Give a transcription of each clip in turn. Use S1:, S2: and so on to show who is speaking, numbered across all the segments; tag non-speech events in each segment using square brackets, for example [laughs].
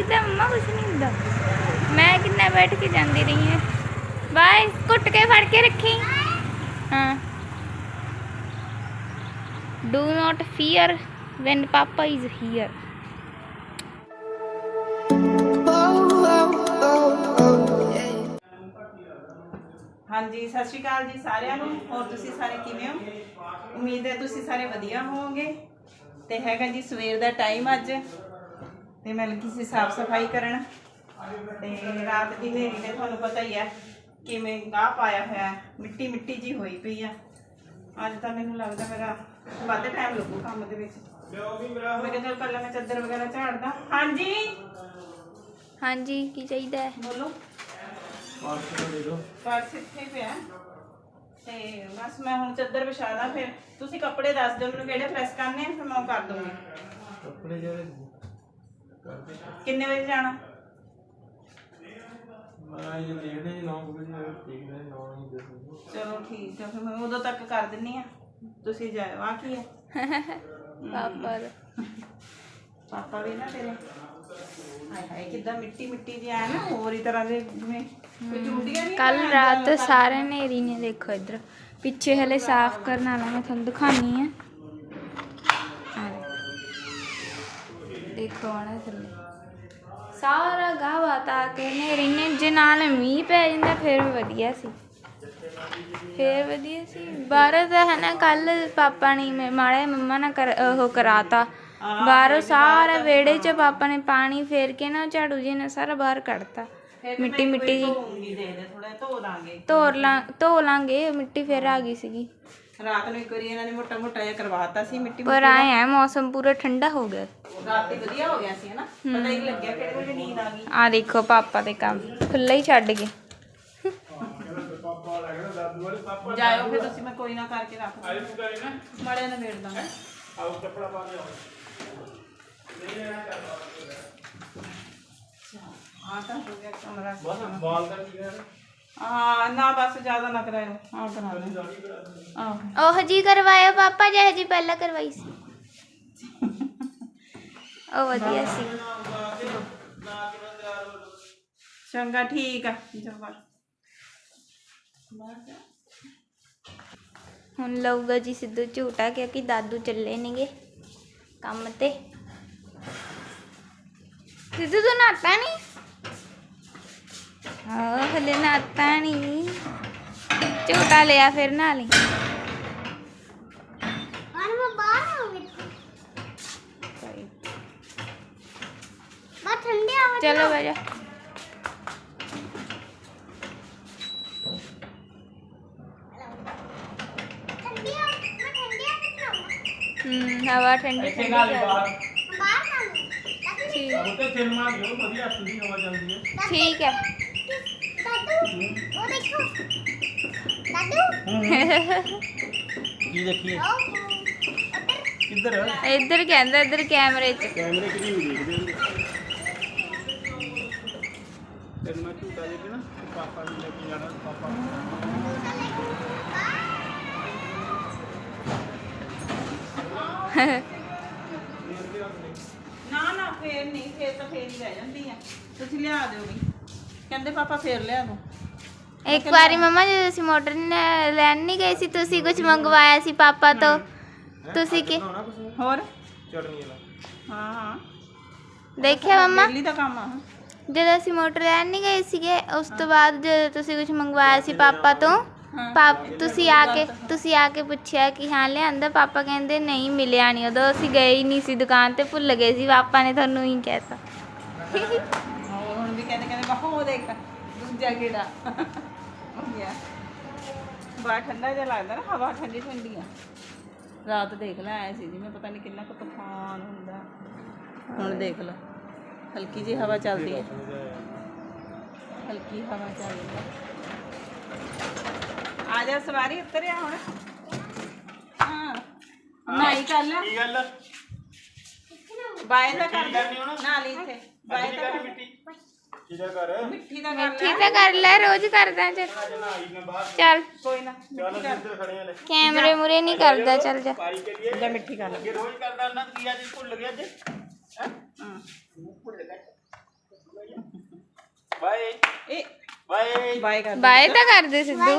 S1: ਦਿਖਦਾ ਮੰਮਾ ਕੁਛ ਨਹੀਂ ਹੁੰਦਾ ਮੈਂ ਕਿੰਨਾ ਬੈਠ ਕੇ ਜਾਂਦੀ ਰਹੀ ਹਾਂ ਬਾਏ ਕੁੱਟ ਕੇ ਫੜ ਕੇ ਰੱਖੀ ਹਾਂ do not fear when papa is here.
S2: ਹਾਂਜੀ, ਸਤਿ ਸ਼੍ਰੀ ਅਕਾਲ ਜੀ ਸਾਰਿਆਂ ਨੂੰ। ਹੋਰ ਤੁਸੀਂ ਸਾਰੇ ਕਿਵੇਂ ਹੋ? ਉਮੀਦ ਹੈ ਤੁਸੀਂ ਸਾਰੇ ਵਧੀਆ ਹੋਵੋਗੇ। ਤੇ ਹੈਗਾ ਜੀ ਸਵੇਰ ਦਾ ਟਾਈਮ ਅੱਜ। ਤੇ ਮੈਂ ਲੱਗੀ ਸੀ ਸਾਫ਼ ਸਫ਼ਾਈ ਕਰਨ। ਤੇ ਰਾਤ ਦੀ ਹਨੇਰੀ ਨੇ ਤੁਹਾਨੂੰ ਪਤਾ ਹੀ ਹੈ ਕਿਵੇਂ ਗਾਹ ਪਾਇਆ ਹੋਇਆ ਹੈ। ਮਿੱਟੀ ਮਿੱਟੀ ਜੀ ਹੋਈ ਪਈ ਆ। ਅੱਜ ਤਾਂ ਮੈਨੂੰ ਲੱਗਦਾ ਮੇਰਾ ਵੱਧ ਟਾਈਮ ਲੱਗੂ ਕੰਮ ਦੇ ਵਿੱਚ। ਮੈਂ ਕਿਹਾ ਚਲ ਪਹਿਲਾਂ ਮੈਂ ਚੱਦਰ ਵਗੈਰਾ ਝਾੜਦਾ। ਹਾਂਜੀ?
S1: ਹਾਂਜੀ ਕੀ ਚਾਹੀਦਾ ਹੈ?
S2: ਬੋਲੋ। ਪਰਸ ਇੱਥੇ ਪਿਆ ਤੇ ਬਸ ਮੈਂ ਹੁਣ ਚੱਦਰ ਵਿਛਾ ਦਾਂ ਫਿਰ। ਤੁਸੀਂ ਕੱਪੜੇ ਦੱਸ ਦਿਓ ਮੈਨੂੰ ਕਿਹੜੇ ਪ੍ਰੈਸ ਕਰਨੇ ਆ ਫਿਰ ਮੈਂ ਉਹ ਕਰ ਦੂੰਗੀ
S3: ਕੱਪੜੇ ਜਿਹੜੇ
S2: ਕਿੰਨੇ ਵਜੇ ਜਾਣਾ?
S3: ਮੈਂ ਇਹ ਦੇਖਦੇ ਜੀ 9 ਵਜੇ ਦੇਖਦੇ 9 ਹੀ ਦੇਖਦੇ
S2: ਚਲੋ ਠੀਕ ਹੈ ਫਿਰ ਮੈਂ ਉਦੋਂ ਤੱਕ ਕਰ ਦਿੰਨੀ ਆ। ਤੁਸੀਂ ਜਾਇਓ ਆ ਕੀ ਹੈ
S1: ਪਾਪਾ ਦਾ।
S2: ਪਾਪਾ ਵੀ ਨਾ ਤੇਰੇ। ਹਾਏ ਹਾਏ ਕਿੱਦਾਂ ਮਿੱਟੀ ਮਿੱਟੀ ਜਿਹੀ ਆ ਨਾ ਹੋਰ ਹੀ ਤਰ੍ਹਾਂ ਦੇ ਜਿਵੇਂ। ਕੋਈ ਚੁੰਡੀਆਂ ਨਹੀਂ
S1: ਕੱਲ ਰਾਤ ਸਾਰੇ ਨੇਰੀ ਨੇ ਦੇਖੋ ਇੱਧਰ। ਪਿੱਛੇ ਹਲੇ ਸਾਫ਼ ਕਰਨ ਵਾਲਾ ਮੈਂ ਤੁਹਾਨੂੰ ਦਿਖਾਣੀ ਆ। ਆਣਾ ਥੱਲੇ। ਸਾਰਾ ਗਾਹ ਵਾਤਾ ਕੇ ਨੇਰੀ ਨੇ ਜੇ ਨਾਲ ਮੀਂਹ ਪੈ ਜਾਂਦਾ ਫਿਰ ਵੀ ਵਧੀਆ ਸੀ। ਫਿਰ ਵਧੀਆ ਸੀ। ਬਾਹਰ ਤਾਂ ਹੈ ਨਾ ਕੱਲ ਪਾਪਾ ਨੇ ਮੇ- ਮਾੜਾ ਮੰਮਾ ਨਾਲ ਕਰ ਉਹ ਕਰਾਤਾ। ਬਾਹਰੋਂ ਸਾਰਾ ਵਿਹੜੇ 'ਚ ਪਾਪਾ ਨੇ ਪਾਣੀ ਫੇਰ ਕੇ ਨਾ ਝਾੜੂ ਜੀ ਨੇ ਸਾਰਾ ਬਾਹਰ ਕੱਢਤਾ। ਮਿੱਟੀ ਮਿੱਟੀ ਜੀ।
S2: ਦੇ ਦੇ ਧੋ
S1: ਲਾਂ ਧੋ ਲਾਂਗੇ ਮਿੱਟੀ ਫੇਰ ਆ ਗਈ ਸੀਗੀ।
S2: ਰਾਤ ਨੂੰ ਇੱਕ ਵਾਰੀ ਇਹਨਾਂ ਨੇ ਮੋਟਾ ਮੋਟਾ ਜਿਹਾ ਕਰਵਾਤਾ ਸੀ ਮਿੱਟੀ
S1: ਪਰ ਆਏ ਹੈ ਮੌਸਮ ਪੂਰਾ ਠੰਡਾ ਹੋ ਗਿਆ।
S2: ਰਾਤੀ ਵਧੀਆ ਹੋ ਗਿਆ ਸੀ ਹਨਾ? ਪਤਾ ਹੀ ਨੀ ਲੱਗਿਆ ਕਿਹੜੇ ਵੇਲੇ ਨੀਂਦ ਆ ਗਈ।
S1: ਆ ਦੇਖੋ ਪਾਪਾ ਦੇ ਕੰਮ। ਖੁੱਲਾ ਹੀ ਛੱਡ ਗਏ।
S2: ਜਾਇਓ ਫਿਰ ਤੁਸੀਂ ਮੈਂ ਕੋਈ ਨਾ ਕਰਕੇ ਰੱਖ ਦੂੰ ਮਾੜੇ ਨਾ। ਮੇੜ ਦਾਂਗਾ। ਆ ਤਾਂ ਹੋ ਗਿਆ ਕਮਰਾ।
S3: ਬਸ ਬਾਲ ਦਾ ਕੀ ਕਰ
S2: ਹਾਂ ਨਾ ਬਸ ਜ਼ਿਆਦਾ ਨਾ ਕਰਾਇਓ। ਆ ਕਰਾ ਲਓ ਆਹ।
S1: ਉਹ ਜੀ ਕਰਵਾਇਆ ਪਾਪਾ ਜਿਹੇ ਜੀ ਪਹਿਲਾਂ ਕਰਵਾਈ ਸੀ। [laughs] ਉਹ ਵਧੀਆ ਸੀ।
S2: ਚੰਗਾ ਠੀਕ ਆ। ਜਬਰ
S1: ਹੁਣ ਲਊਗਾ ਜੀ ਸਿੱਧੂ ਝੂਟਾ ਕਿਉਂਕਿ ਦਾਦੂ ਚੱਲੇ ਨੇਗੇ ਕੰਮ ਤੇ। ਸਿੱਧੂ ਤੂੰ ਨਾਤਾ ਨਹੀਂ ਹਾਂ ਹਲੇ ਨਾਤਾ ਨਹੀਂ ਝੂਟਾ ਲਿਆ ਫਿਰ ਹੂੰ
S3: ਨਾਲ
S1: ਚੱਲ
S3: ਬਾਹਰ
S1: ਠੀਕ
S3: ਉੱਤੇ ਫਿਲਮਾਂ ਦਿਓ ਵਧੀਆ ਠੰਡੀ ਹਵਾ ਚੱਲਦੀ ਹੈ
S1: ਠੀਕ ਹੈ
S3: ਕੀ ਦੇਖੀਏ ਕਿੱਧਰ
S1: ਇੱਧਰ ਕਹਿੰਦਾ ਇੱਧਰ ਕੈਮਰੇ 'ਚ
S3: ਕੈਮਰੇ ਕਿਹਦੀ ਵੀ ਦੇਖਦੇ ਹੁੰਦੇ ਤੈਨੂੰ ਮੈਂ ਝੂਟਾ ਦੇ ਕੇ ਨਾ ਤੇ ਪਾਪਾ ਨੂੰ ਲੈ ਕੇ ਜਾਣਾ ਪਾਪਾ
S2: ਨਾ ਨਾ ਫੇਰ ਨਹੀਂ ਫੇਰ ਤਾਂ ਫੇਰ ਹੀ ਰਹਿ ਜਾਂਦੀ ਆ। ਤੁਸੀਂ ਲਿਆ ਦਿਓ ਵੀ। ਕਹਿੰਦੇ ਪਾਪਾ ਫੇਰ ਲਿਆ ਦੋ।
S1: ਇੱਕ ਵਾਰੀ ਮਮਾ ਜਦੋਂ ਅਸੀਂ ਮੋਟਰ ਨ- ਲੈਣ ਨਹੀਂ ਗਏ ਸੀ ਤੁਸੀਂ ਕੁਝ ਮੰਗਵਾਇਆ ਸੀ ਪਾਪਾ ਤੋਂ? ਤੁਸੀਂ ਕੀ?
S3: ਬਣਾਉਣਾ ਕੁਛ?
S2: ਹੋਰ?
S3: ਚਟਨੀ ਵਾਲਾ।
S2: ਹਾਂ ਹਾਂ।
S1: ਦੇਖਿਆ ਮਮਾ?
S2: ਦਿੱਲੀ ਦਾ ਕੰਮ ਆ।
S1: ਜਦੋਂ ਅਸੀਂ ਮੋਟਰ ਲੈਣ ਨਹੀਂ ਗਏ ਸੀਗੇ, ਉਸ ਤੋਂ ਬਾਅਦ ਜਦੋਂ ਤੁਸੀਂ ਕੁਝ ਮੰਗਵਾਇਆ ਸੀ ਪਾਪਾ ਤੋਂ, ਪਾਪ, ਤੁਸੀਂ ਆ ਕੇ, ਤੁਸੀਂ ਆ ਕੇ ਪੁੱਛਿਆ ਕਿ ਹਾਂ, ਲਿਆਂਦਾ, ਪਾਪਾ ਕਹਿੰਦੇ ਨਹੀਂ, ਮਿਲਿਆ ਨਹੀਂ। ਉਦੋਂ ਅਸੀਂ ਗਏ ਹੀ ਨਹੀਂ ਸੀ ਦੁਕਾਨ ਤੇ, ਭੁੱਲ ਗਏ ਸੀ, ਪਾਪਾ ਨੇ ਤੁਹਾਨੂੰ ਹੀ ਕਹਿਤਾ।
S2: ਹੋਰ ਹੁਣ ਵੀ ਕਹਿੰਦੇ ਕਹਿੰਦੇ ਬਾਹੋ ਉਹ ਦੇਖ, ਦੂਜਾ ਕਿਹੜਾ। ਗਿਆ। ਬੜਾ ਠੰਡਾ ਜਿਹਾ ਲੱਗਦਾ ਨਾ, ਹਵਾ ਠੰਡੀ ਠੰਡੀ ਆ। ਰਾਤ ਦੇਖ ਲੈ ਆਏ ਸੀ ਜਿਵੇਂ ਪਤਾ ਨਹੀਂ ਕਿੰਨਾ ਕੁ ਤੂਫਾਨ ਹੁੰਦਾ। ਹੁਣ ਦੇਖ ਲਓ ਹਲਕੀ ਜਿਹੀ ਹਵਾ ਚੱਲਦੀ ਹੈ ਹਲਕੀ ਹਵਾ ਚੱਲਦੀ ਹੈ ਆ ਜਾ ਸਵਾਰੀ ਉਤਰਿਆ ਹੁਣ ਹਾਂ ਨਹੀਂ ਕਰ ਲੈ
S3: ਕੀ ਗੱਲ
S2: ਬਾਏ ਦਾ ਕਰ
S3: ਮਿੱਟੀ ਕਰਨੀ ਹੋਣਾ?
S2: ਨਾਲ ਹੀ ਇੱਥੇ ਬਾਏ
S3: ਅੱਜ
S2: ਦਾ
S3: ਕਰ
S2: ਕਰ
S3: ਮਿੱਟੀ ਕਿਹਦਾ ਕਰ
S2: ਮਿੱਠੀ ਦਾ ਕਰ
S1: ਠੀਕ ਤਾਂ ਕਰ ਲੈ ਰੋਜ਼ ਕਰਦਾ ਚੱਲ
S3: ਅੱਜ ਨਾ ਆਈ ਮੈਂ ਬਾਹਰ
S1: ਚੱਲ
S2: ਕੋਈ ਨਾ
S3: ਚੱਲ ਇੱਧਰ ਖੜੇ ਆ ਲੈ
S1: ਕੈਮਰੇ ਮੁਰੇ ਨਹੀਂ ਕਰਦਾ ਚੱਲ ਜਾ
S3: ਪਾਈ ਕਰੀਏ
S2: ਜਾ ਮਿੱਠੀ ਕਰ ਲੈ
S3: ਅੱਗੇ ਰੋਜ਼ ਕਰਦਾ ਉਹਨਾਂ ਕੀ ਅੱਜ ਭੁੱਲ ਗਿਆ ਅੱਜ
S2: ਹਾਂ
S3: ਬਾਏ।
S2: ਇਹ
S3: ਬਾਏ।
S2: ਬਾਏ ਕਰ
S1: ਬਾਏ ਤਾਂ ਕਰਦੇ ਸਿੱਧੂ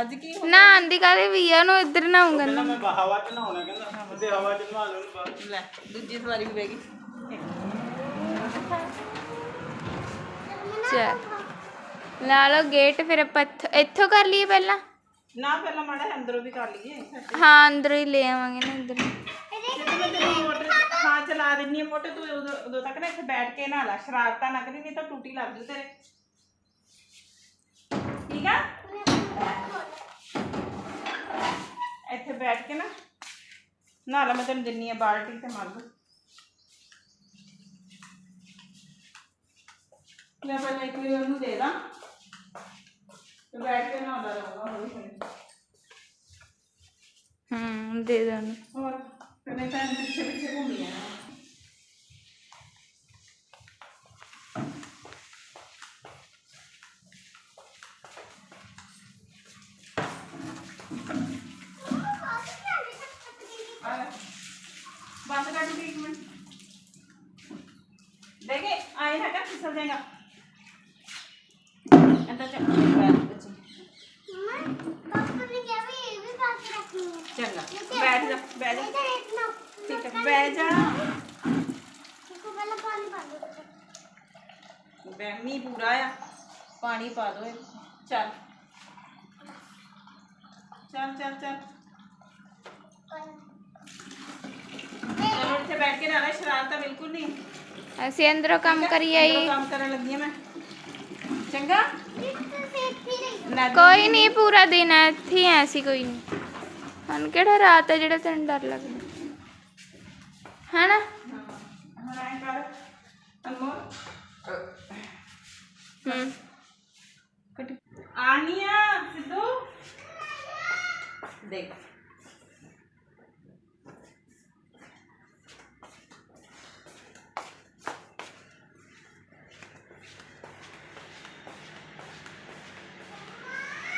S2: ਅੱਜ ਕੀ
S1: ਨਾ ਆਂਦੀ ਕਾਲੇ ਵੀ ਆ ਨੂੰ ਇੱਧਰ ਨਾ ਆਉਂਗਾ
S3: ਕਹਿੰਦਾ ਮੈਂ ਬਾ- ਹਵਾ ਚ ਨਹਾਉਣਾ ਕਹਿੰਦਾ ਉਹਦੇ ਹਵਾ ਚ ਨਹਾ ਲਓ ਬਾਹਰ।
S2: ਲੈ ਦੂਜੀ ਸਵਾਰੀ ਵੀ ਬਹਿ ਗਈ।
S1: ਚੱਲ। ਲਾ ਲਓ ਗੇਟ ਫਿਰ ਆਪਾਂ ਇੱਥੋਂ- ਇੱਥੋਂ ਕਰ ਲਈਏ ਪਹਿਲਾਂ?
S2: ਨਾ ਪਹਿਲਾਂ ਮਾੜਾ ਜਿਹਾ ਅੰਦਰੋਂ ਵੀ ਕਰ ਲਈਏ।
S1: ਹਾਂ ਅੰਦਰੋਂ ਹੀ ਲੈ ਆਵਾਂਗੇ ਨਾ ਇੱਧਰ
S2: ਜਦੋਂ ਮੈਂ ਤੇਰੀ ਮੋਟਰ ਹਾਂ ਚਲਾ ਦਿੰਨੀ ਆ ਮੋਟਰ ਤੂੰ ਉਦੋਂ ਉਦੋਂ ਤੱਕ ਨਾ ਇੱਥੇ ਬੈਠ ਕੇ ਨਾ ਲਾ ਸ਼ਰਾਰਤਾਂ ਨਾ ਕਰੀ ਨਹੀਂ ਤਾਂ ਟੂਟੀ ਲੱਗ ਜੂ ਤੇਰੇ। ਠੀਕ ਆ? ਇੱਥੇ ਬੈਠ ਕੇ ਨਾ ਨਾ ਲਾ ਮੈਂ ਤੈਨੂੰ ਦਿੰਨੀ ਆ ਬਾਲਟੀ ਤੇ ਮੱਗ। ਲੈ ਪਹਿਲਾਂ ਇੱਕ ਵਾਰੀ ਉਹਨੂੰ ਦੇ ਦਾਂ। ਤੇ ਬੈਠ ਕੇ ਨਹਾਉਂਦਾ ਰਹੂਗਾ ਹੌਲੀ ਹੌਲੀ
S1: ਹੂੰ ਦੇ ਦੋ।
S2: ਹੋਰ? ਫਿਰ ਮੈਂ ਤਾਂ ਪਿੱਛੇ ਪਿੱਛੇ ਘੁੰਮੀ ਆ ਬੰਦ ਕਰ ਦੂੰਗੀ ਇੱਕ ਮਿੰਟ। ਦੇਖੇ ਆਏ ਨਾ ਕਰ ਫਿਸਲ ਜਾਏਗਾ ਅੰਦਰ ਚੱਲ ਬੈਠ ਬੱਚੇ ਚੰਗਾ ਬੈਠ ਜਾ ਬੈਠ ਜਾ ਠੀਕ ਹੈ ਬੈਠ ਜਾ ਬੈ ਮੀਂਹ ਪੂਰਾ ਆ ਪਾਣੀ ਪਾ ਦੋ ਇਹ ਚੱਲ ਚੱਲ ਚੱਲ ਚੱਲ ਚਲੋ ਇੱਥੇ ਬੈਠ ਕੇ ਰਹਿਣਾ ਸ਼ਰਾਰਤਾਂ ਬਿਲਕੁਲ ਨਹੀਂ
S1: ਅਸੀਂ ਅੰਦਰੋਂ ਕੰਮ ਕਰੀ
S2: ਅੰਦਰੋਂ
S1: ਆਈ
S2: ਕੰਮ ਕਰਨ ਲੱਗੀ ਆ ਮੈਂ ਚੰਗਾ ਨਾ
S1: ਕੋਈ ਨਹੀਂ ਪੂਰਾ ਦਿਨ ਹੈ ਇੱਥੇ ਹੀ ਐ ਸੀ ਕੋਈ ਨਹੀਂ ਹੁਣ ਕਿਹੜਾ ਰਾਤ ਹੈ ਜਿਹੜਾ ਤੈਨੂੰ ਡਰ ਲੱਗਦਾ ਹੈਨਾ
S2: ਹੁਣ ਐਂ ਕਰ ਅਨਮੋਲ
S1: ਹੂੰ
S2: ਕੱਟ ਆਨੀਆ ਸਿੱਧੂ ਦੇਖ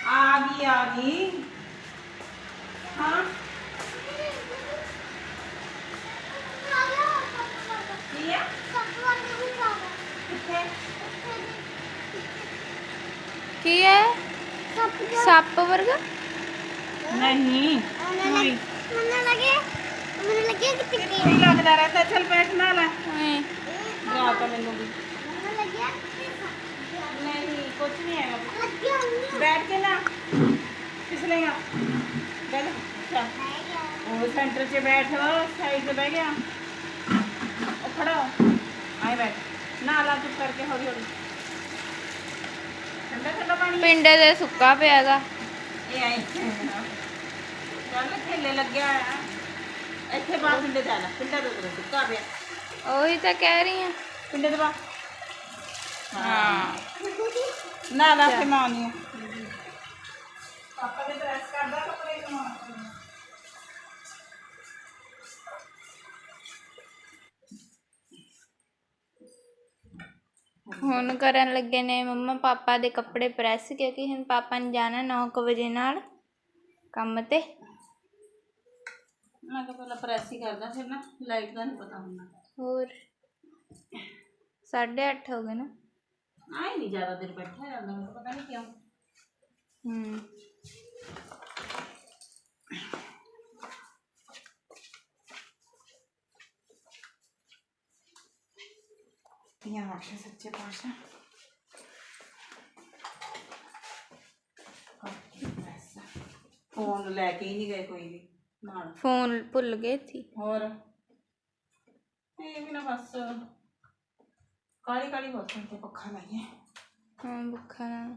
S2: ਆ ਗਈ ਆ ਗਈ ਹਾਂ ਕੀ ਆ ਕਿੱਥੇ
S1: ਕੀ ਹੈ ਸੱਪ ਵਰਗਾ
S2: ਨਹੀਂ ਕੋਈ
S4: ਮੈਨੂੰ ਲੱਗਿਆ ਕਿ ਪਿੱਟੀ
S2: ਕਿੱਥੇ ਹੀ ਲੱਗਦਾ ਰਹਿੰਦਾ ਚੱਲ ਬੈਠ ਨਾ ਲੈ
S1: ਐਂ।
S2: ਡਰਾ ਤਾਂ ਮੈਨੂੰ ਵੀ
S4: ਮੈਨੂੰ ਲੱਗਿਆ
S2: ਨਹੀਂ ਕੁਝ ਨਹੀਂ ਹੈਗਾ
S4: ਲੱਗਿਆ ਨਹੀਂ
S2: ਬੈਠ ਕੇ ਨਾ ਫਿਸਲੇਗਾ ਬੈਠ ਚੱਲ ਉਹ ਸੈਂਟਰ 'ਚ ਬੈਠ ਸਾਈਡ 'ਤੇ ਬਹਿ ਗਿਆ ਉਹ ਖੜਾ ਹੋ। ਆਏ ਬੈਠ ਨਾ ਲਾ ਚੁੱਪ ਕਰਕੇ ਹੌਲੀ ਹੌਲੀ ਠੰਡਾ ਠੰਡਾ ਪਾਣੀ ਹੈ।
S1: ਪਿੰਡੇ ਦੇ ਸੁੱਕਾ ਪਿਆਗਾ।
S2: ਇਹ ਆਏ ਚੱਲ ਥੱਲੇ ਲੱਗਿਆ ਆ ਇੱਥੇ ਬਾਹਰ ਪਿੰਡੇ ਜਾਣਾ। ਪਿੰਡਾ ਦੇ ਸੁੱਕਾ ਪਿਆ।
S1: ਉਹੀ ਤਾਂ ਕਹਿ ਰਹੀ ਆ
S2: ਪਿੰਡੇ ਦੇ ਬਾਹਰ।
S1: ਹਾਂ।
S2: ਨਾ ਨਾ ਫਿਰ ਮੈਂ ਆਉਂਦੀ ਹਾਂ। ਪਾਪਾ ਦੇ ਪ੍ਰੈਸ ਕਰਦਾ।
S1: ਹੁਣ ਕਰਨ ਲੱਗੇ ਨੇ ਮੰਮਾ ਪਾਪਾ ਦੇ ਕੱਪੜੇ ਪ੍ਰੈਸ ਕਿਉਂਕਿ ਹੁਣ ਪਾਪਾ ਨੇ ਜਾਣਾ 9:00 ਵਜੇ ਨਾਲ ਕੰਮ ਤੇ।
S2: ਮੈਂ ਤਾਂ ਪਹਿਲਾਂ ਪ੍ਰੈਸ ਹੀ ਕਰਦਾ ਫਿਰ ਨਾ ਲਾਈਟ ਦਾ ਨਹੀਂ ਪਤਾ ਹੁੰਦਾ।
S1: ਹੋਰ? 8:30 ਹੋ ਗਏ ਨਾ।
S2: ਆਏ ਨਹੀਂ ਜ਼ਿਆਦਾ ਦੇਰ ਬੈਠਾ ਜਾਂਦਾ ਮੈਨੂੰ ਪਤਾ ਨਹੀਂ ਕਿਉਂ।
S1: ਹੂੰ।
S2: ਧੀਆਂ ਬਖਸ਼ੇ ਸੱਚੇ ਪਾਤਸ਼ਾਹ ਫੋਨ ਲੈ ਕੇ ਹੀ ਨਹੀਂ ਗਏ ਕੋਈ ਵੀ ਨਾਲ।
S1: ਫੋਨ ਭੁੱਲ ਗਏ ਸੀ।
S2: ਹੋਰ? ਇਹ ਵੀ ਨਾ ਬਸ ਕਾਲੀ ਕਾਲੀ ਬੋਤਲ ਤੇ ਪੱਖਾ ਲਾਈਏ
S1: ਹਾਂ ਭੁੱਖਾ ਨਾ।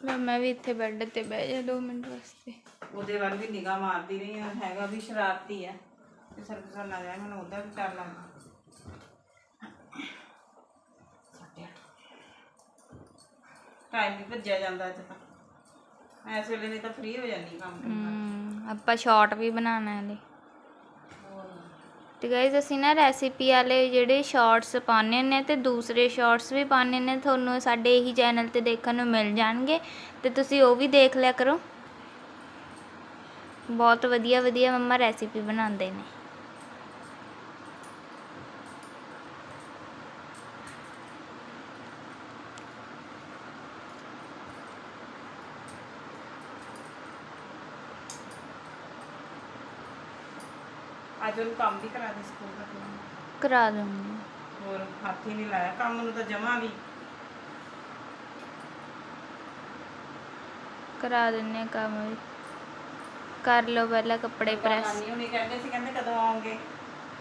S1: ਲੈ ਮੈਂ ਵੀ ਇੱਥੇ ਬੈੱਡ ਤੇ ਬਹਿ ਜਾ 2 ਮਿੰਟ ਵਾਸਤੇ।
S2: ਉਹਦੇ ਵੱਲ ਵੀ ਨਿਗਾਹ ਮਾਰਦੀ ਰਹੀ ਹਾਂ ਹੈਗਾ ਵੀ ਸ਼ਰਾਰਤੀ ਹੈ ਤੇ ਸਰਵਿਸ ਨਾ ਜਾਏ ਮੈਨੂੰ ਉਹਦਾ ਵੀ ਡਰ ਲੱਗਦਾ। ਟਾਈਮ ਵੀ ਭੱਜਿਆ ਜਾਂਦਾ ਅੱਜ ਤਾਂ। ਇਸ ਵੇਲੇ ਨਹੀਂ ਤਾਂ ਫ੍ਰੀ ਹੋ ਜਾਂਦੀ ਕੰਮ ਤੋਂ
S1: ਹਮ, ਆਪਾਂ ਸ਼ਾਰਟ ਵੀ ਬਣਾਉਣਾ ਹਲੇ। ਤੇ ਗਾਇਜ਼ ਅਸੀਂ ਨਾ ਰੈਸਿਪੀ ਵਾਲੇ ਜਿਹੜੇ ਸ਼ਾਰਟਸ ਪਾਉਂਦੇ ਨੇ ਤੇ ਦੂਸਰੇ ਸ਼ਾਰਟਸ ਵੀ ਪਾਉਂਦੇ ਨੇ ਤੁਹਾਨੂੰ ਸਾਡੇ ਇਹੀ ਚੈਨਲ ਤੇ ਦੇਖਣ ਨੂੰ ਮਿਲ ਜਾਣਗੇ। ਤੇ ਤੁਸੀਂ ਉਹ ਵੀ ਦੇਖ ਲਿਆ ਕਰੋ। ਬਹੁਤ ਵਧੀਆ ਵਧੀਆ ਮੰਮਾ ਰੈਸਿਪੀ ਬਣਾਉਂਦੇ ਨੇ।
S2: ਅੱਜ ਉਹਨੂੰ ਕੰਮ ਵੀ ਕਰਾ ਦੇ ਸਕੂਲ ਦਾ ਥੋੜ੍ਹਾ।
S1: ਕਰਾ ਦੂੰਗੀ
S2: ਹੋਰ ਹੱਥ ਹੀ ਨਹੀਂ ਲਾਇਆ ਕੰਮ ਨੂੰ ਤਾਂ ਜਮਾ ਵੀ।
S1: ਕਰਾ ਦਿੰਨੇ ਆ ਕੰਮ ਵੀ। ਕਰ ਲਓ ਪਹਿਲਾਂ ਕੱਪੜੇ ਪ੍ਰੈਸ
S2: ਨਾਨੀ ਹੁਣੀ ਕਹਿੰਦੇ ਸੀ ਕਹਿੰਦੇ ਕਦੋਂ ਆਉਂਗੇ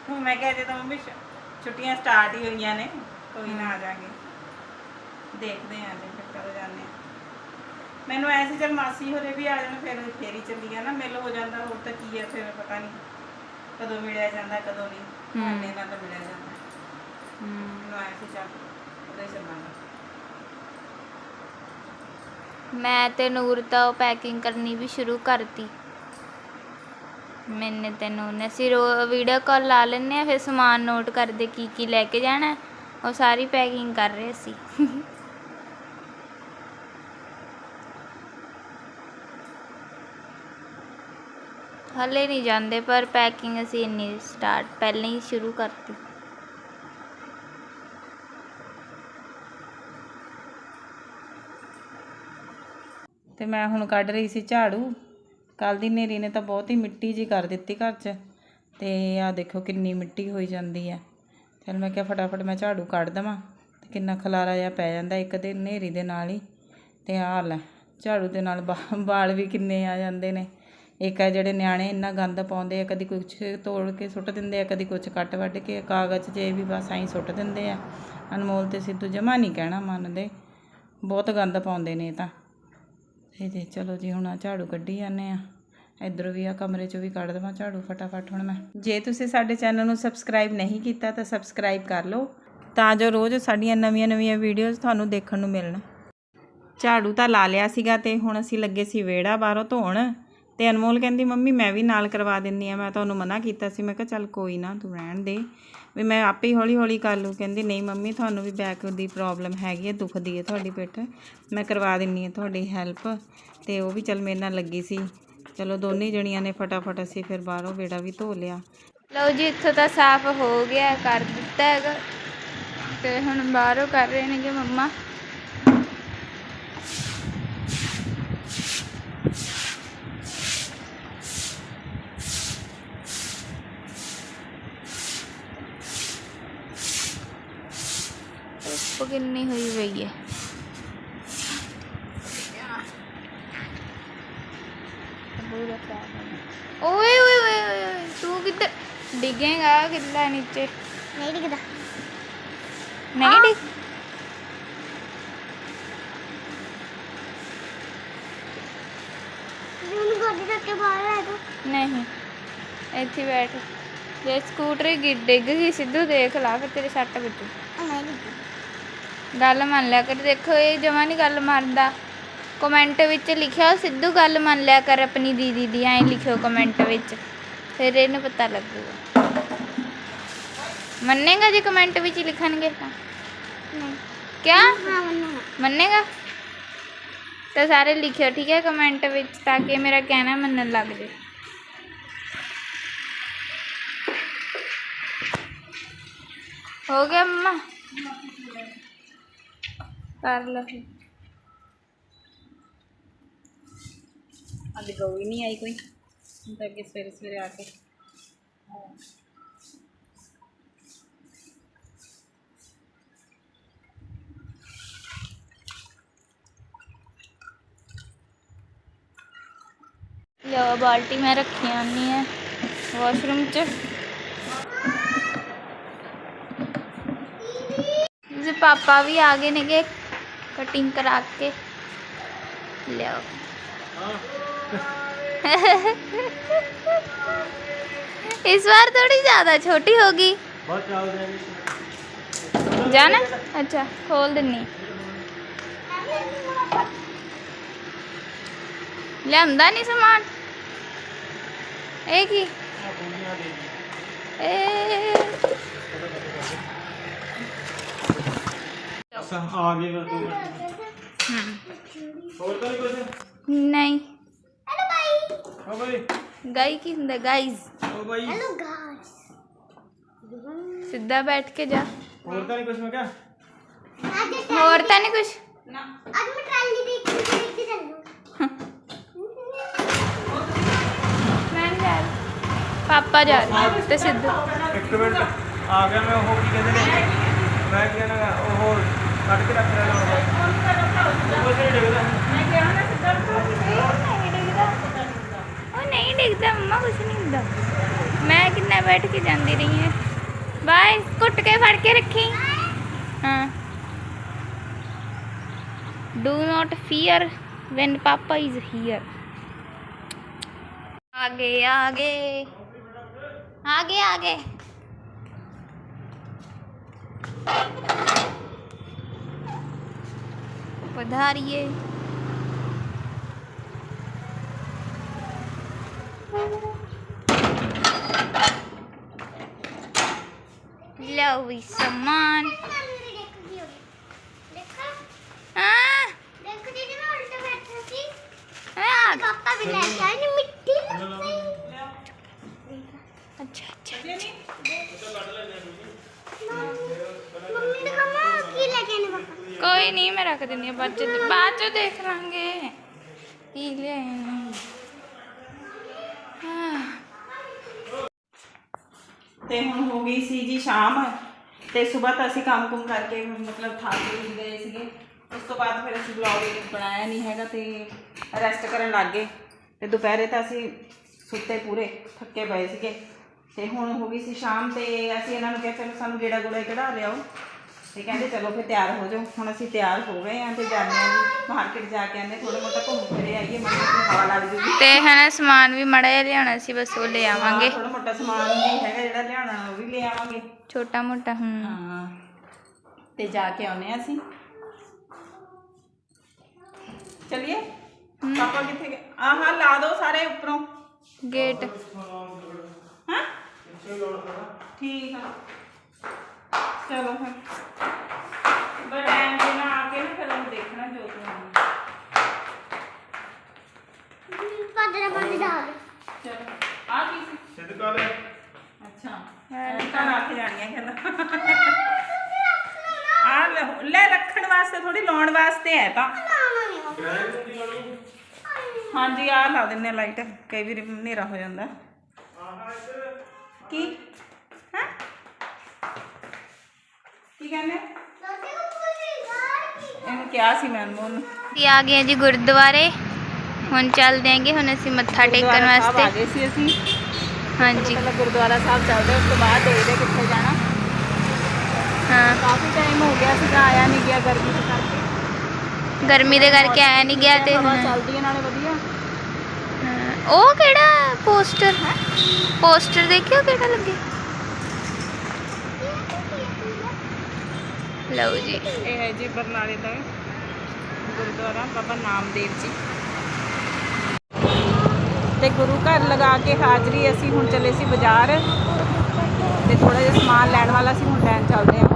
S2: ਹੁਣ ਮੈਂ ਕਿਹਾ ਜਦੋਂ ਮੰਮੀ ਛੁ- ਛੁੱਟੀਆਂ ਸਟਾਰਟ ਹੀ ਹੋਈਆਂ ਨੇ ਕੋਈ ਨਾ ਆ ਜਾਾਂਗੇ। ਦੇਖਦੇ ਆਂ ਜੇ ਫਿਰ ਕਦੋਂ ਜਾਂਦੇ ਆ ਮੈਨੂੰ ਐ ਸੀ ਚਲ ਮਾਸੀ ਹੋਰੇ ਵੀ ਆ ਜਾਣ ਫਿਰ ਫੇਰ ਹੀ ਚੱਲੀਆਂ ਨਾ ਮਿਲ ਹੋ ਜਾਂਦਾ ਹੋਰ ਤਾਂ ਕੀ ਹੈ ਫਿਰ ਪਤਾ ਨਹੀਂ ਕਦੋਂ ਮਿਲਿਆ ਜਾਂਦਾ ਕਦੋਂ ਨਹੀਂ। ਹਾਲੇ ਨਾਲ ਤਾਂ ਮਿਲਿਆ ਜਾਂਦਾ।
S1: ਹਮ,
S2: ਮੈਨੂੰ ਐ ਸੀ ਚੱਲ ਉਹਦੇ ਚੱਲਾਂਗੇ
S1: ਮੈਂ ਤੇ ਨੂਰ ਤਾਂ ਪੈਕਿੰਗ ਕਰਨੀ ਵੀ ਸ਼ੁਰੂ ਕਰਤੀ। ਮੈਨੇ ਤੇ ਨੂਰ ਨੇ ਸਿਰ ਵੀਡੀਓ ਕਾਲ ਲਾ ਲੈਨੇ ਆ ਫਿਰ ਸਮਾਨ ਨੋਟ ਕਰਦੇ ਕੀ ਕੀ ਲੈ ਕੇ ਜਾਣਾ ਹੈ। ਉਹ ਸਾਰੀ ਪੈਕਿੰਗ ਕਰ ਰਹੇ ਸੀ। ਹਲੇ ਨਹੀਂ ਜਾਂਦੇ, ਪਰ ਪੈਕਿੰਗ ਅਸੀਂ ਇੰਨੀ ਸਟਾਰਟ ਪਹਿਲਾਂ ਹੀ ਸ਼ੁਰੂ ਕਰਤੀ।
S2: ਤੇ ਮੈਂ ਹੁਣ ਕੱਢ ਰਹੀ ਸੀ ਝਾੜੂ। ਕੱਲ ਦੀ ਨੇਰੀ ਨੇ ਤਾਂ ਬਹੁਤ ਹੀ ਮਿੱਟੀ ਜੀ ਕਰ ਦਿੱਤੀ ਘਰ 'ਚ। ਤੇ ਆ ਦੇਖੋ ਕਿੰਨੀ ਮਿੱਟੀ ਹੋਈ ਜਾਂਦੀ ਹੈ। ਚਲ ਮੈਂ ਕਿਹਾ ਫਟਾਫਟ ਮੈਂ ਝਾੜੂ ਕੱਢ ਦਵਾਂ। ਤੇ ਕਿੰਨਾ ਖਲਾਰਾ ਜਿਹਾ ਪੈ ਜਾਂਦਾ ਇੱਕ ਦਿਨ ਨੇਰੀ ਦੇ ਨਾਲ ਹੀ। ਤੇ ਆਹ ਲੈ, ਝਾੜੂ ਦੇ ਨਾਲ ਬਾ- ਵਾਲ ਵੀ ਕਿੰਨੇ ਆ ਜਾਂਦੇ ਨੇ। ਇੱਕ ਆ ਜਿਹੜੇ ਨਿਆਣੇ ਇੰਨਾ ਗੰਦ ਪਾਉਂਦੇ ਆ, ਕਦੀ ਕੁਛ ਤੋੜ ਕੇ ਸੁੱਟ ਦਿੰਦੇ ਆ, ਕਦੀ ਕੁਛ ਕੱਟ ਵੱਢ ਕੇ, ਕਾਗਜ਼ 'ਚ ਇਹ ਵੀ ਬਸ ਐਂ ਸੁੱਟ ਦਿੰਦੇ ਆ। ਅਨਮੋਲ ਤੇ ਸਿੱਧੂ ਜਮਾ ਨਹੀਂ ਕਹਿਣਾ ਮੰਨਦੇ। ਬਹੁਤ ਗੰਦ ਪਾਉਂਦੇ ਨੇ ਇਹ ਤਾਂ। ਇਹ ਤੇ ਚਲੋ ਜੀ, ਹੁਣ ਆ ਝਾੜੂ ਕੱਢੀ ਜਾਂਦੇ ਆ। ਇਧਰੋਂ ਵੀ ਆ ਕਮਰੇ 'ਚੋਂ ਵੀ ਕੱਢ ਦੇਵਾਂ ਝਾੜੂ ਫਟਾਫਟ ਹੁਣ ਮੈਂ। ਜੇ ਤੁਸੀਂ ਸਾਡੇ ਚੈਨਲ ਨੂੰ ਸਬਸਕ੍ਰਾਈਬ ਨਹੀਂ ਕੀਤਾ ਤਾਂ ਸਬਸਕ੍ਰਾਈਬ ਕਰ ਲਓ। ਤਾਂ ਜੋ ਰੋਜ਼ ਸਾਡੀਆਂ ਨਵੀਆਂ-ਨਵੀਆਂ ਵੀਡੀਓਜ਼ ਤੁਹਾਨੂੰ ਦੇਖਣ ਨੂੰ ਮਿਲਣ। ਝਾੜੂ ਤਾਂ ਲਾ ਲਿਆ ਸੀਗਾ ਤੇ ਹੁਣ ਅਸੀਂ ਲੱਗੇ ਸੀ ਵਿਹੜਾ ਬਾਹਰੋਂ ਧੋਣ। ਤੇ ਅਨਮੋਲ ਕਹਿੰਦੀ, ਮੰਮੀ, ਮੈਂ ਵੀ ਨਾਲ ਕਰਵਾ ਦਿੰਨੀ ਆ। ਮੈਂ ਤੁਹਾਨੂੰ ਮਨਾ ਕੀਤਾ ਸੀ। ਮੈਂ ਕਿਹਾ, ਚੱਲ ਕੋਈ ਨਾ, ਤੂੰ ਰਹਿਣ ਦੇ। ਵੀ ਮੈਂ ਆਪੇ ਹੌਲੀ-ਹੌਲੀ ਕਰ ਲੂ ਕਹਿੰਦੀ, ਨਹੀਂ ਮੰਮੀ, ਤੁਹਾਨੂੰ ਵੀ ਬੈਕ ਦੀ ਪ੍ਰੋਬਲਮ ਹੈਗੀ ਹੈ ਦੁਖਦੀ ਹੈ ਤੁਹਾਡੀ ਪਿੱਠ। ਮੈਂ ਕਰਵਾ ਦਿੰਨੀ ਆ ਤੁਹਾਡੀ ਹੈਲਪ ਤੇ ਉਹ ਵੀ ਚੱਲ ਮੇਰੇ ਨਾਲ ਲੱਗੀ ਸੀ। ਚਲੋ, ਦੋਨੇ ਜਣੀਆਂ ਨੇ ਫਟਾਫਟ ਅਸੀਂ ਫਿਰ ਬਾਹਰੋਂ ਵਿਹੜਾ ਵੀ ਧੋ ਲਿਆ।
S1: ਲਓ ਜੀ, ਇੱਥੋਂ ਤਾਂ ਸਾਫ਼ ਹੋ ਗਿਆ, ਕਰ ਦਿੱਤਾ ਹੈਗਾ। ਤੇ ਹੁਣ ਬਾਹਰੋਂ ਕਰ ਰਹੇ ਨੇਗੇ ਮੰਮਾ। ਧੁੱਪ ਕਿੰਨੀ ਹੋਈ ਪਈ ਹੈ ਓਏ ਓਏ ਓਏ ਓਏ, ਤੂੰ ਕਿੱਧਰ ਡਿੱਗੇਗਾ ਕਿੱਦਾਂ ਨੀਚੇ?
S4: ਨਹੀਂ ਦਿਖਦਾ
S1: ਨਹੀਂ ਡਿੱਗ
S4: ਮੈਨੂੰ ਗੋਦੀ ਤੱਕ ਬਾਹਰ ਲੈ ਦੋ
S1: ਨਹੀਂ ਇੱਥੇ ਬੈਠ। ਜੇ ਸਕੂਟਰ ਡਿੱਗ ਗਈ ਸਿੱਧੂ ਦੇਖ ਲਾ ਫਿਰ ਤੇਰੇ ਸੱਟ ਵੱਜੂ। ਗੱਲ ਮੰਨ ਲਿਆ ਕਰ। ਦੇਖੋ ਇਹ ਜਮਾ ਨਹੀਂ ਗੱਲ ਮੰਨਦਾ। ਕਮੈਂਟ ਵਿੱਚ ਲਿਖਿਓ ਸਿੱਧੂ ਗੱਲ ਮੰਨ ਲਿਆ ਕਰ ਆਪਣੀ ਦੀਦੀ ਦੀ ਐਂ ਲਿਖਿਓ ਕਮੈਂਟ ਵਿੱਚ। ਫਿਰ ਇਹਨੂੰ ਪਤਾ ਲੱਗੂਗਾ। ਮੰਨੇਗਾ ਜੇ ਕਮੈਂਟ ਵਿੱਚ ਲਿਖਣਗੇ ਤਾਂ?
S4: ਨਹੀਂ।
S1: ਕਿਆ?
S4: ਹਾਂ ਮੰਨਣਾ
S1: ਮੰਨੇਗਾ। ਤਾਂ ਸਾਰੇ ਲਿਖਿਓ ਠੀਕ ਹੈ ਕਮੈਂਟ ਵਿੱਚ ਤਾਂ ਕਿ ਮੇਰਾ ਕਹਿਣਾ ਮੰਨਣ ਲੱਗ ਜੇ। ਹੋ ਗਿਆ ਮੰਮਾ? ਕਰ ਲਓ ਫਿਰ।
S2: ਅੱਜ ਗਊ ਹੀ ਨਹੀਂ ਆਈ ਕੋਈ ਹੁਣ ਤਾਂ ਅੱਗੇ ਸਵੇਰੇ ਸਵੇਰੇ ਆ ਕੇ
S1: ਲਿਆ ਬਾਲਟੀ ਮੈਂ ਰੱਖੀ ਆਨੀ ਹੈ ਵਾਸ਼ਰੂਮ 'ਚ कटिंग करा के। ले आओ। [laughs] इस बार थोड़ी ज़्यादा छोटी होगी। जाना? अच्छा खोल देनी। लिया नहीं समान। एक ही। ए।
S3: अच्छा आगे कर और
S1: नहीं
S4: हेलो भाई
S1: गाई की द गाइस ओ भाई सीधा बैठ
S3: के जा. और तो नहीं कुछ
S4: में
S1: क्या और नहीं कुछ
S4: ना मैं जा पापा जा
S1: रहे तो सिद्ध एक मिनट आ गया मैं हो
S3: की कहते हैं मैं कहना वो ਕੀ ਕਹਿੰਦਾ ਉਹ ਕੱਢ ਕੇ ਰੱਖ ਰਿਹਾ ਉਹ ਨਹੀਂ ਡਿੱਗਦਾ
S1: ਉਹ ਨਹੀਂ ਡਿੱਗਦਾ ਮੰਮਾ ਕੁਛ ਨਹੀਂ ਹੁੰਦਾ ਮੈਂ ਕਿੰਨਾ ਬੈਠ ਕੇ ਜਾਂਦੀ ਰਹੀ ਹਾਂ ਬਾਏ ਕੁੱਟ ਕੇ ਫੜ ਕੇ ਰੱਖੀ ਹਾਂ do not fear when papa is here ਆਗੇ ਆਗੇ आगे आगे વધારીએ લવી સમાન હા
S4: ਨਹੀਂ ਨਹੀਂ, ਮੈਂ
S1: ਰੱਖ
S4: ਦਿੰਦੀ ਆ ਬਾਅਦ ਚ ਬਾਅਦ ਚ ਦੇਖ ਲਾਂਗੇ। ਪੀ ਲੈ
S2: ਤੇ ਹੁਣ ਹੋ ਗਈ ਸੀ ਜੀ ਸ਼ਾਮ, ਤੇ ਸਵੇਰ ਤਾਂ ਅਸੀਂ ਕੰਮ ਕੁਮ ਕਰਕੇ ਮਤਲਬ ਥੱਕ ਗਏ ਸੀਗੇ। ਉਸ ਤੋਂ ਬਾਅਦ ਫਿਰ ਅਸੀਂ ਵਲੌਗ ਬਣਾਇਆ ਨਹੀਂ ਹੈਗਾ ਤੇ ਰੈਸਟ ਕਰਨ ਲੱਗ ਗਏ। ਤੇ ਦੁਪਹਿਰੇ ਤਾਂ ਅਸੀਂ ਸੁੱਤੇ ਪੂਰੇ, ਥੱਕੇ ਪਏ ਸੀਗੇ। ਤੇ ਹੁਣ ਹੋ ਗਈ ਸੀ ਸ਼ਾਮ ਤੇ ਅਸੀਂ ਇਹਨਾਂ ਨੂੰ ਕਿਹਾ, ਚਲੋ ਸਾਨੂੰ ਗੇੜਾ ਗੁੜਾ ਕਢਾ ਲਿਆਓ। ਤੇ ਕਹਿੰਦੇ ਚਲੋ ਫਿਰ ਤਿਆਰ ਹੋ ਜਾਓ। ਹੁਣ ਅਸੀਂ ਤਿਆਰ ਹੋ ਗਏ ਆਂ ਤੇ ਜਾਂਦੇ ਆਂ ਜੀ ਮਾਰਕੀਟ ਜਾ ਕੇ ਆਂਦੇ ਥੋੜਾ ਮੋਟਾ ਘੁੰਮ ਫਿਰੇ ਆਈਏ ਮਨ ਨੂੰ ਹਵਾ ਲੱਗ ਜੂਗੀ।
S1: ਤੇ ਹਨਾ ਸਮਾਨ ਵੀ ਮੜਾ ਜਿਹਾ ਲਿਆਉਣਾ ਸੀ ਬਸ ਉਹ ਲੈ ਆਵਾਂਗੇ।
S2: ਥੋੜਾ ਮੋਟਾ ਸਮਾਨ ਵੀ ਹੈਗਾ ਜਿਹੜਾ ਲਿਆਉਣਾ ਉਹ ਵੀ ਲੈ ਆਵਾਂਗੇ।
S1: ਛੋਟਾ ਮੋਟਾ ਹੂੰ।
S2: ਹਾਂ ਤੇ ਜਾ ਕੇ ਆਉਨੇ ਆ ਅਸੀਂ। ਚਲਿਏ? ਪਾਪਾ ਕਿੱਥੇ ਗਏ? ਆਹਾਂ ਲਾ ਦੋ ਸਾਰੇ ਉੱਪਰੋਂ।
S1: ਗੇਟ।
S2: ਹਾਂ? ਠੀਕ ਆ। ਚਲੋ ਫਿਰ ਬਟ ਟਾਈਮ ਦੇ ਨਾਲ ਆ ਕੇ ਨਾ ਫਿਰ ਉਹਨੂੰ ਦੇਖਣਾ ਜੋ ਤੂੰ
S4: ਪਾਦਰਾ ਪਾਣੀ ਡਾਲ
S2: ਚਲੋ। ਆ ਕੀ ਸੀ?
S3: ਸਿੱਧਕਾ ਲੈ।
S2: ਅੱਛਾ। ਤਾਂ ਰੱਖ ਜਾਣੀਆਂ ਕਹਿੰਦਾ ਆ ਲੈ- ਲੈ ਰੱਖਣ ਵਾਸਤੇ ਥੋੜੀ ਲਾਉਣ ਵਾਸਤੇ ਹੈ ਤਾਂ। ਹਾਂਜੀ ਆ ਲਾ ਦਿੰਨੇ ਲਾਈਟ ਕਈ ਵਾਰੀ ਹਨੇਰਾ ਹੋ ਜਾਂਦਾ। ਕੀ ਹੈ ਕੀ ਕਹਿੰਦੇ? ਇਹਨੂੰ ਕਿਹਾ ਸੀ ਮੈਂ ਉਹਨੂੰ
S1: ਅਸੀਂ ਆ ਗਏ ਹਾਂ ਜੀ ਗੁਰਦੁਆਰੇ। ਹੁਣ ਚੱਲਦੇ ਆਂਗੇ ਹੁਣ ਅਸੀਂ ਮੱਥਾ ਟੇਕਣ
S2: ਗੁਰਦੁਆਰਾ ਸਾਹਿਬ ਆ
S1: ਵਾਸਤੇ।
S2: ਗਏ ਸੀ ਅਸੀਂ।
S1: ਹਾਂਜੀ।
S2: ਪਹਿਲਾਂ ਗੁਰਦੁਆਰਾ ਸਾਹਿਬ ਚੱਲਦੇ ਉਸ ਤੋਂ ਬਾਅਦ ਦੇਖਦੇ ਕਿੱਥੇ ਜਾਣਾ।
S1: ਹਾਂ।
S2: ਕਾਫੀ ਟਾਈਮ ਹੋ ਗਿਆ ਸੀਗਾ ਆਇਆ ਨਹੀਂ ਗਿਆ ਗਰਮੀ ਦੇ ਕਰਕੇ।
S1: ਗਰਮੀ ਦੇ ਕਰਕੇ ਆਇਆ ਨਹੀਂ ਗਿਆ ਤੇ
S2: ਹਵਾ
S1: ਹੁਣ-
S2: ਚੱਲਦੀ ਹੈ ਨਾਲੇ ਵਧੀਆ।
S1: ਹਾਂ, ਉਹ ਕਿਹੜਾ ਪੋਸਟਰ ਹੈ? ਪੋਸਟਰ ਦੇਖਿਓ ਕਿਹੜਾ ਲੱਗੇ? ਲਓ ਜੀ।
S2: ਇਹ ਹੈ ਜੀ ਬਰਨਾਲੇ ਦਾ ਗੁਰਦੁਆਰਾ ਬਾਬਾ ਨਾਮਦੇਵ ਜੀ। ਤੇ ਗੁਰੂ ਘਰ ਲਗਾ ਕੇ ਹਾਜ਼ਰੀ ਅਸੀਂ ਹੁਣ ਚੱਲੇ ਸੀ ਬਾਜ਼ਾਰ। ਤੇ ਥੋੜਾ ਜਿਹਾ ਸਮਾਨ ਲੈਣ ਵਾਲਾ ਸੀ, ਹੁਣ ਲੈਣ ਚੱਲਦੇ ਆ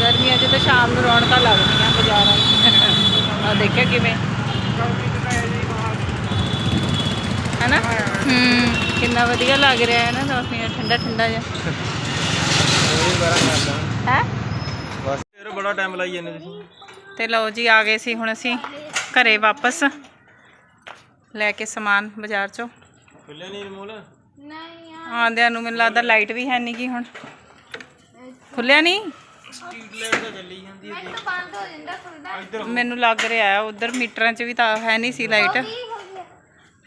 S2: ਗਰਮੀਆਂ 'ਚ ਤਾਂ ਸ਼ਾਮ ਨੂੰ ਰੌਣਕਾਂ ਲੱਗਦੀਆਂ ਬਾਜ਼ਾਰਾਂ 'ਚ ਆ ਦੇਖਿਆ ਕਿਵੇਂ ਹੈਨਾ
S1: ਹੂੰ
S2: ਕਿੰਨਾ ਵਧੀਆ ਲੱਗ ਰਿਹਾ ਹੈ ਨਾ ਰੌਸ਼ਨੀ ਠੰਡਾ ਠੰਡਾ ਜਿਹਾ। ਹੈ?
S3: ਬਸ ਫਿਰ ਬੜਾ ਟਾਈਮ ਲਾਈ ਜਾਂਦੇ ਤੁਸੀਂ।
S2: ਤੇ ਲਓ ਜੀ ਆ ਗਏ ਸੀ ਹੁਣ ਅਸੀਂ ਘਰੇ ਵਾਪਸ। ਲੈ ਕੇ ਸਮਾਨ ਬਾਜ਼ਾਰ ਚੋਂ।
S3: ਖੁੱਲਿਆ ਨਹੀਂ ਰਿਮੋਲ
S1: ਨਹੀਂ
S2: ਆਂਦਿਆਂ ਨੂੰ ਮੈਨੂੰ ਲੱਗਦਾ ਲਾਈਟ ਵੀ ਹੈ ਨਹੀਂ ਗੀ ਹੁਣ। ਖੁੱਲਿਆ ਨਹੀਂ?
S3: ਸਟਰੀਟ ਲਾਈਟ ਤਾਂ ਚੱਲੀ ਜਾਂਦੀ ਹੈ।
S1: ਮੈਂ ਤਾਂ ਬੰਦ ਹੋ ਜਾਂਦਾ ਖੁੱਲਦਾ
S3: ਇੱਧਰ
S2: ਮੈਨੂੰ ਲੱਗ ਰਿਹਾ ਉਧਰ ਮੀਟਰਾਂ 'ਚ ਵੀ ਤਾਂ ਹੈ ਨਹੀਂ ਸੀ ਲਾਈਟ
S1: ਕੀ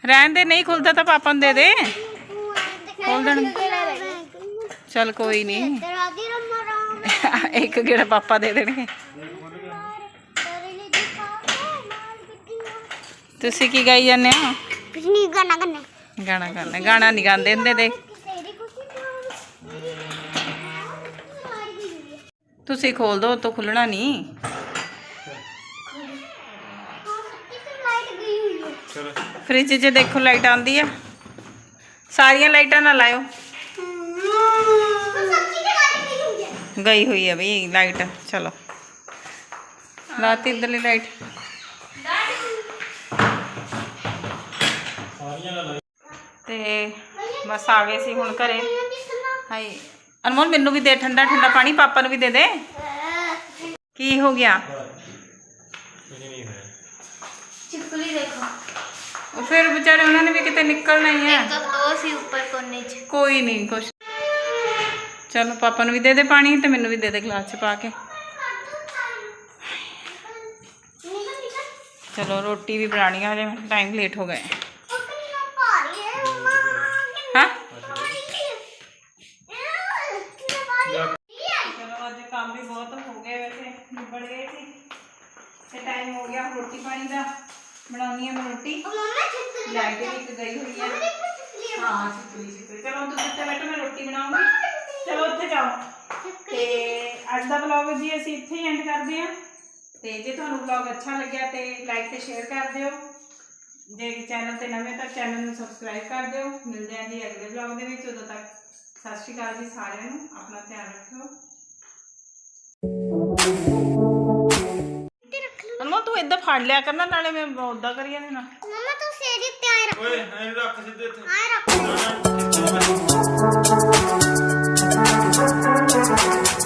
S2: ਰਹਿਣ ਦੇ, ਨਹੀਂ ਖੁੱਲਦਾ ਤਾਂ ਪਾਪਾ ਨੂੰ ਦੇ ਦੇ। ਖੋਲ ਦੇਣ। ਚਲ ਕੋਈ ਨਹੀਂ। ਇੱਕ ਗੇੜਾ ਪਾਪਾ ਦੇ ਦੇਣਗੇ? ਤੁਸੀਂ ਕੀ ਗਾਈ ਜਾਂਦੇ ਹੋ?
S4: ਕੁਛ ਨਹੀਂ ਗਾਣਾ ਗਾਣਾ
S2: ਗਾਣਾ ਗਾਣਾ ਗਾਣਾ ਨਹੀਂ ਗਾਉਂਦੇ ਹੁੰਦੇ ਦੇਖ ਤੁਸੀਂ ਖੋਲ ਦੋ ਤਾਂ ਖੁੱਲਣਾ ਨਹੀਂ। ਫ੍ਰਿਜ 'ਚ ਦੇਖੋ ਲਾਈਟ ਆਉਂਦੀ ਆ। ਸਾਰੀਆਂ ਲਾਈਟਾਂ ਨਾ ਲਾਇਓ।
S4: ਗਈ ਹੋਈ ਹੈ
S2: ਬਈ ਲਾਈਟ। ਚਲੋ। ਰਾਤੀ ਇਧਰਲੀ ਲਾਈਟ। ਤੇ ਬਸ ਆ ਗਏ ਸੀ ਹੁਣ ਘਰੇ। ਹਾਏ। ਅਨਮੋਲ, ਮੈਨੂੰ ਵੀ ਦੇ ਠੰਡਾ ਠੰਡਾ ਪਾਣੀ, ਪਾਪਾ ਨੂੰ ਵੀ ਦੇ ਦੇ। ਕੀ ਹੋ ਗਿਆ
S3: ਕੁਝ ਨਹੀਂ ਹੋਇਆ
S1: ਚਿਪਕਲੀ ਦੇਖੋ
S2: ਉਹ ਫਿਰ ਵਿਚਾਰੇ ਉਹਨਾਂ ਨੇ ਵੀ ਕਿਤੇ ਨਿਕਲਣਾ ਹੀ ਹੈ
S1: ਇੱਕ ਉਹ ਸੀ ਉੱਪਰ ਕੋਨੇ 'ਚ।
S2: ਕੋਈ ਨਹੀਂ ਕੁਛ ਚਲੋ ਪਾਪਾ ਨੂੰ ਵੀ ਦੇ ਦੇ ਪਾਣੀ ਤੇ ਮੈਨੂੰ ਵੀ ਦੇ ਦੇ ਗਲਾਸ ਚ ਪਾ ਕੇ। ਚਲੋ ਰੋਟੀ ਵੀ ਬਣਾਣੀ ਆ ਹਜੇ ਟਾਈਮ ਲੇਟ ਹੋ ਗਏ।
S4: ਹੈ?
S2: ਚਲੋ ਅੱਜ ਕੰਮ ਵੀ ਬਹੁਤ ਹੋ ਗਏ ਵੈਸੇ ਨਿਬੜ ਗਏ ਸੀ। ਤੇ ਟਾਈਮ ਹੋ ਗਿਆ ਰੋਟੀ ਪਾਣੀ ਦਾ। ਬਣਾਉਣੀ ਹੈ ਮੈਂ ਰੋਟੀ।
S4: ਮਮਾ ਛਿੱਤਲੀ
S2: ਲਾਈਟ ਵੀ ਗਈ ਹੋਈ ਹੈ ਹਾਂ ਚਿੱਤਰੀ ਚਿੱਤਰੀ ਚਲੋ ਤੁਸੀਂ ਇੱਥੇ ਬੈਠੋ ਮੈਂ ਰੋਟੀ ਬਣਾਉਂਗੀ। ਚਲੋ ਉੱਥੇ ਜਾਓ। ਤੇ ਅੱਜ ਦਾ ਵਲੌਗ ਜੀ ਅਸੀਂ ਇੱਥੇ ਹੀ ਐਂਡ ਕਰਦੇ ਹਾਂ। ਤੇ ਜੇ ਤੁਹਾਨੂੰ ਵਲੌਗ ਅੱਛਾ ਲੱਗਿਆ ਤੇ ਲਾਈਕ ਤੇ ਸ਼ੇਅਰ ਕਰ ਦਿਓ। ਜੇ ਚੈਨਲ ਤੇ ਨਵੇਂ ਤਾਂ ਚੈਨਲ ਨੂੰ ਸਬਸਕ੍ਰਾਈਬ ਕਰ ਦਿਓ। ਮਿਲਦੇ ਹਾਂ ਜੀ ਅਗਲੇ ਵਲੌਗ ਦੇ ਵਿੱਚ। ਉਦੋਂ ਤੱਕ ਸਤਿ ਸ਼੍ਰੀ ਅਕਾਲ ਜੀ ਸਾਰਿਆਂ ਨੂੰ। ਆਪਣਾ ਧਿਆਨ ਰੱਖਿਓ। ਕਲਮਾ ਤੂੰ ਇੱਦਾਂ ਫੜ ਲਿਆ ਕਰਨਾ ਨਾਲੇ ਮੈਂ ਉਦਾਂ ਕਰੀ ਜਾਂਦੀ ਨਾ।
S4: ਮਮਾ ਤੂੰ ਸੇਰੀ ਤਿਆਰ ਰੱਖ।
S3: ਓਏ ਐਂ ਰੱਖ ਸਿੱਧੇ ਇੱਥੇ।
S4: ਆਏ ਰੱਖ। ਨਾ, ਨਾ, ਇੱਥੇ ਨਾ।